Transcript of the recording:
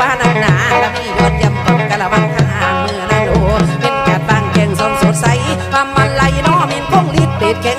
ป้านากหนาก็มียศยำตนกะละมังข้างมือนาดูเป็นแกดบางแก่งสมสดใสความมันไหลน้อมินคงลิดเด็ดเข็ง